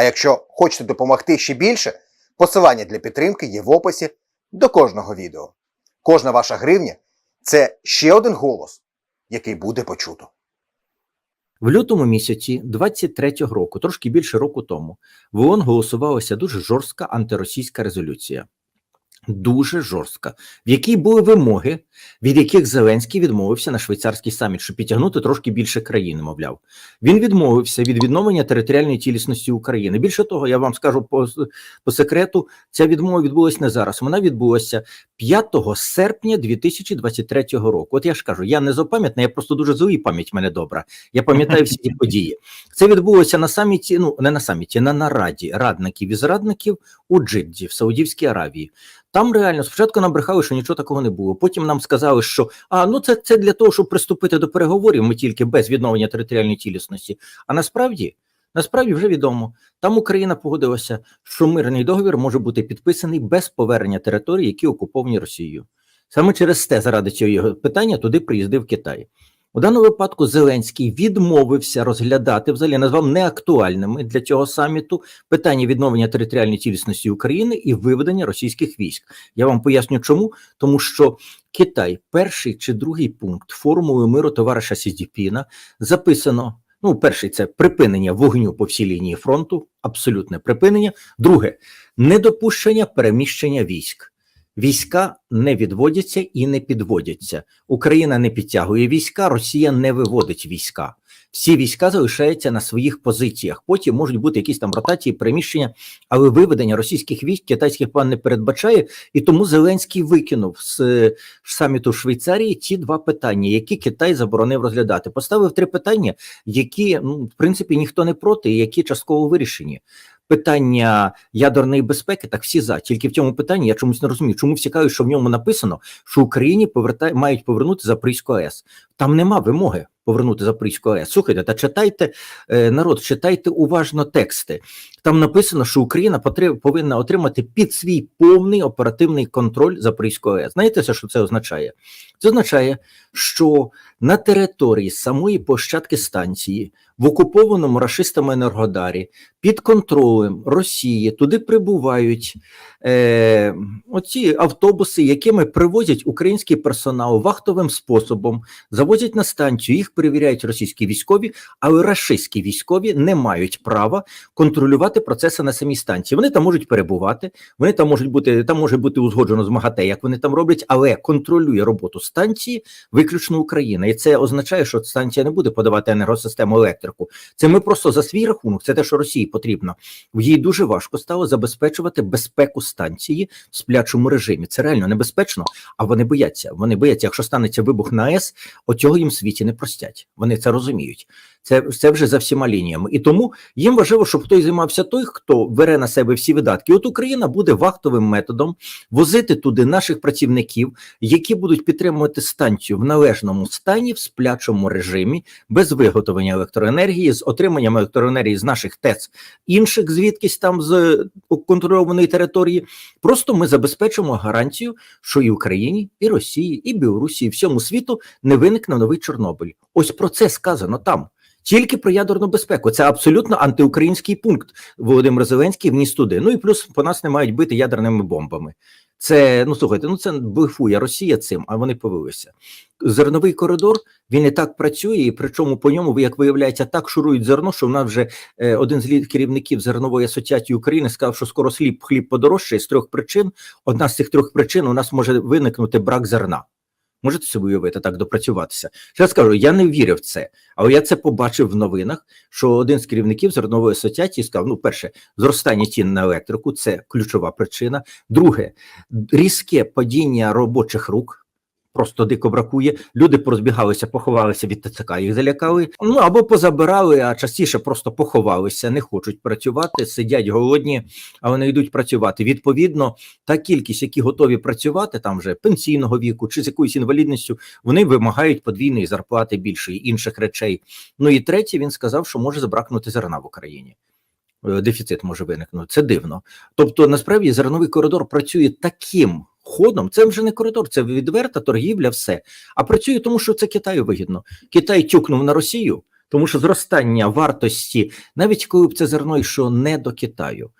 А якщо хочете допомогти ще більше, посилання для підтримки є в описі до кожного відео. Кожна ваша гривня це ще один голос, який буде почуто. В лютому місяці 23-го року, трошки більше року тому, в ООН голосувалася дуже жорстка антиросійська резолюція. Дуже жорстка, в якій були вимоги, від яких Зеленський відмовився на швейцарський саміт, щоб підтягнути трошки більше країн, мовляв. Він відмовився від відновлення територіальної цілісності України. Більше того, я вам скажу по, по секрету, ця відмова відбулася не зараз. Вона відбулася 5 серпня 2023 року. От я ж кажу, я не запам'ятна, я просто дуже злий пам'ять мене добра. Я пам'ятаю всі ті події. Це відбулося на саміті, ну не на саміті, на нараді радників і зрадників у Джидді в Саудівській Аравії. Там реально спочатку нам брехали, що нічого такого не було. Потім нам сказали, що а ну це, це для того, щоб приступити до переговорів. Ми тільки без відновлення територіальної цілісності. А насправді, насправді вже відомо. Там Україна погодилася, що мирний договір може бути підписаний без повернення територій, які окуповані Росією. Саме через те, заради цього питання, туди приїздив Китай. У даному випадку Зеленський відмовився розглядати, взагалі назвав неактуальними для цього саміту питання відновлення територіальної цілісності України і виведення російських військ. Я вам поясню, чому тому, що Китай, перший чи другий пункт формули миру товариша Сідіпіна, записано. Ну, перший це припинення вогню по всій лінії фронту, абсолютне припинення. Друге недопущення переміщення військ. Війська не відводяться і не підводяться. Україна не підтягує війська, Росія не виводить війська. Всі війська залишаються на своїх позиціях. Потім можуть бути якісь там ротації, переміщення, але виведення російських військ китайських план не передбачає, і тому Зеленський викинув з е, саміту Швейцарії ті два питання, які Китай заборонив розглядати. Поставив три питання, які ну в принципі ніхто не проти, і які частково вирішені питання ядерної безпеки, так всі за. Тільки в цьому питанні я чомусь не розумію, чому всі кажуть, що в ньому написано, що Україні поверта... мають повернути Запорізьку АЕС. Там нема вимоги повернути Запорізьку АЕС. Слухайте, та читайте е, народ, читайте уважно тексти. Там написано, що Україна повинна отримати під свій повний оперативний контроль Запорізької АЕС. Знаєте, що це означає? Це означає, що на території самої площадки станції в окупованому рашистами Енергодарі під контролем Росії туди прибувають е, оці автобуси, якими привозять український персонал вахтовим способом, завозять на станцію, їх перевіряють російські військові, але рашистські військові не мають права контролювати процеси на самій станції. Вони там можуть перебувати, вони там можуть бути, там може бути узгоджено з МАГАТЕ, як вони там роблять, але контролює роботу станції виключно Україна. І це означає, що станція не буде подавати енергосистему електрику. Це ми просто за свій рахунок, це те, що Росії потрібно. Їй дуже важко стало забезпечувати безпеку станції в сплячому режимі. Це реально небезпечно, а вони бояться. Вони бояться, якщо станеться вибух на АЕС, оцього їм світі не простять. Вони це розуміють. Це це вже за всіма лініями. І тому їм важливо, щоб хтось займався той, хто бере на себе всі видатки. От Україна буде вахтовим методом возити туди наших працівників, які будуть підтримувати станцію в належному стані, в сплячому режимі, без виготовлення електроенергії, з отриманням електроенергії з наших ТЕЦ, інших звідкись там з контрольованої території. Просто ми забезпечимо гарантію, що і Україні, і Росії, і Білорусі, і всьому світу не виникне новий Чорнобиль. Ось про це сказано там. Тільки про ядерну безпеку. Це абсолютно антиукраїнський пункт. Володимир Зеленський вніс туди. Ну і плюс по нас не мають бити ядерними бомбами. Це ну слухайте, ну це блефує Росія цим, а вони повелися. Зерновий коридор він і так працює, і причому по ньому, як виявляється, так шурують зерно, що в нас вже е, один з керівників зернової асоціації України сказав, що скоро сліп хліб подорожчає з трьох причин. Одна з цих трьох причин у нас може виникнути брак зерна. Можете собі уявити так допрацюватися? Я скажу, я не вірив в це, але я це побачив в новинах. Що один з керівників зернової асоціації сказав: ну, перше, зростання цін на електрику це ключова причина. Друге, різке падіння робочих рук. Просто дико бракує. Люди порозбігалися, поховалися від ТЦК, їх залякали. Ну або позабирали, а частіше просто поховалися, не хочуть працювати, сидять голодні, але не йдуть працювати. Відповідно, та кількість, які готові працювати там вже пенсійного віку чи з якоюсь інвалідністю, вони вимагають подвійної зарплати більшої інших речей. Ну і третє, він сказав, що може забракнути зерна в Україні. Е, Дефіцит може виникнути. Це дивно. Тобто, насправді, зерновий коридор працює таким ходом. Це вже не коридор, це відверта торгівля, все. А працює тому, що це Китаю вигідно. Китай тюкнув на Росію, тому що зростання вартості, навіть коли б це зерно йшло не до Китаю,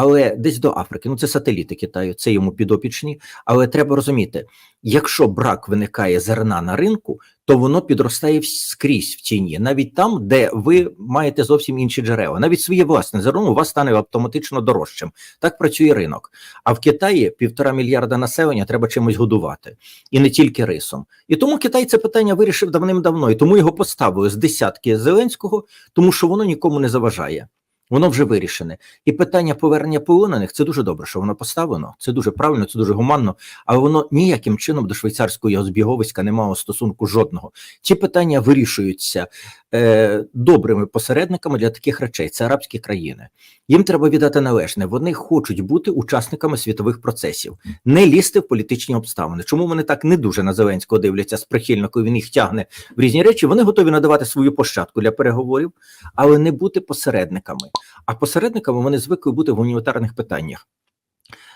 але десь до Африки. Ну це сателіти Китаю, це йому підопічні. Але треба розуміти, якщо брак виникає зерна на ринку, то воно підростає скрізь в ціні, навіть там, де ви маєте зовсім інші джерела. Навіть своє власне зерно у вас стане автоматично дорожчим. Так працює ринок. А в Китаї півтора мільярда населення треба чимось годувати, і не тільки рисом. І тому Китай це питання вирішив давним-давно, і тому його поставили з десятки Зеленського, тому що воно нікому не заважає. Воно вже вирішене. І питання повернення полонених це дуже добре, що воно поставлено. Це дуже правильно, це дуже гуманно, але воно ніяким чином до швейцарського збіговиська не мало стосунку жодного. Ці питання вирішуються е, добрими посередниками для таких речей. Це арабські країни. Їм треба віддати належне. Вони хочуть бути учасниками світових процесів, не лізти в політичні обставини. Чому вони так не дуже на Зеленського дивляться з прихильно, коли він їх тягне в різні речі? Вони готові надавати свою площадку для переговорів, але не бути посередниками. А посередниками вони звикли бути в гуманітарних питаннях: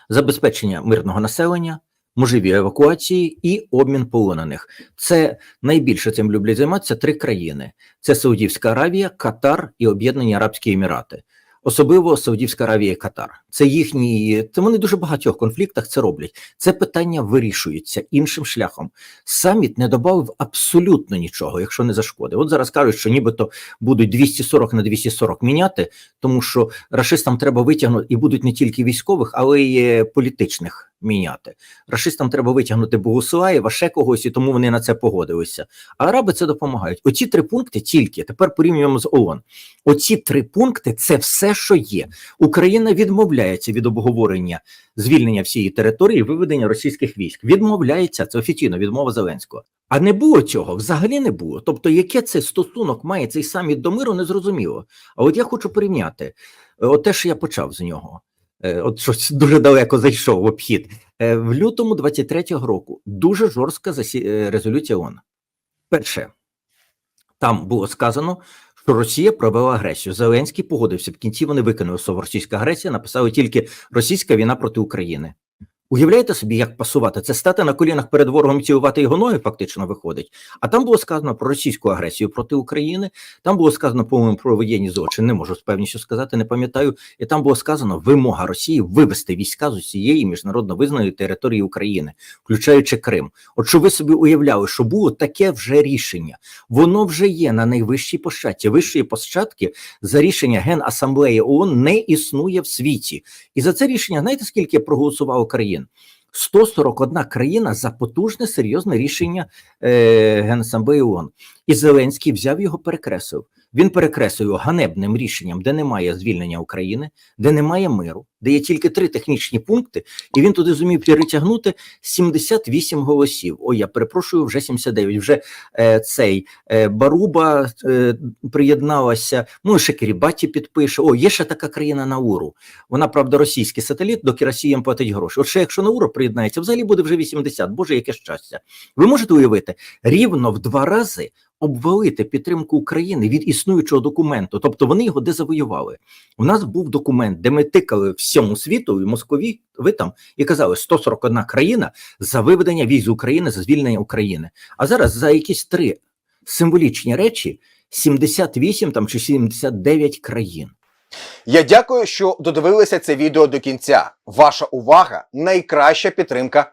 забезпечення мирного населення, можливі евакуації і обмін полонених. Це найбільше цим люблять займатися три країни: це Саудівська Аравія, Катар і Об'єднані Арабські Емірати. Особливо Саудівська Аравія і Катар. Це їхні, це вони дуже багатьох конфліктах це роблять. Це питання вирішується іншим шляхом. Саміт не додав абсолютно нічого, якщо не зашкодив. От зараз кажуть, що нібито будуть 240 на 240 міняти, тому що рашистам треба витягнути і будуть не тільки військових, але й е, політичних міняти. Рашистам треба витягнути Богуслаєва, ще когось, і тому вони на це погодилися. А араби це допомагають. Оці три пункти тільки тепер порівнюємо з ООН. Оці три пункти це все, що є. Україна відмовляється від обговорення звільнення всієї території, виведення російських військ. Відмовляється це офіційно відмова Зеленського. А не було цього, взагалі не було. Тобто, яке це стосунок має цей саміт до миру, незрозуміло. А от я хочу порівняти е, от те, що я почав з нього. Е, От щось дуже далеко зайшов в обхід. Е, В лютому 23-го року дуже жорстка засі... е, резолюція ООН. Перше, там було сказано, що Росія провела агресію. Зеленський погодився. В кінці вони викинули слово російська агресія, написали тільки російська війна проти України. Уявляєте собі, як пасувати? Це стати на колінах перед ворогом цілувати його ноги, фактично виходить. А там було сказано про російську агресію проти України. Там було сказано, по-моєму, про воєнні злочини. Не можу з певністю сказати, не пам'ятаю. І там було сказано вимога Росії вивести війська з усієї міжнародно визнаної території України, включаючи Крим. От що ви собі уявляли, що було таке вже рішення. Воно вже є на найвищій площадці. Вищої площадки за рішення Генасамблеї ООН не існує в світі. І за це рішення знаєте, скільки проголосувало країн? 141 країна за потужне серйозне рішення е, Генасамблеї ООН. І Зеленський взяв його, перекреслив. Він перекреслив його ганебним рішенням, де немає звільнення України, де немає миру, де є тільки три технічні пункти, і він туди зумів перетягнути 78 голосів. Ой, я перепрошую, вже 79. Вже е, цей е, Баруба е, приєдналася. Ну ще Кірібаті підпише. О, є ще така країна Науру. Вона, правда, російський сателіт, доки Росія платить гроші. От ще якщо Науру приєднається, взагалі буде вже 80. Боже, яке щастя. Ви можете уявити рівно в два рази обвалити підтримку України від існуючого документу, тобто вони його де завоювали. У нас був документ, де ми тикали всьому світу і Москві, ви там і казали 141 країна за виведення військ України за звільнення України. А зараз за якісь три символічні речі 78 там чи 79 країн. Я дякую, що додивилися це відео до кінця. Ваша увага найкраща підтримка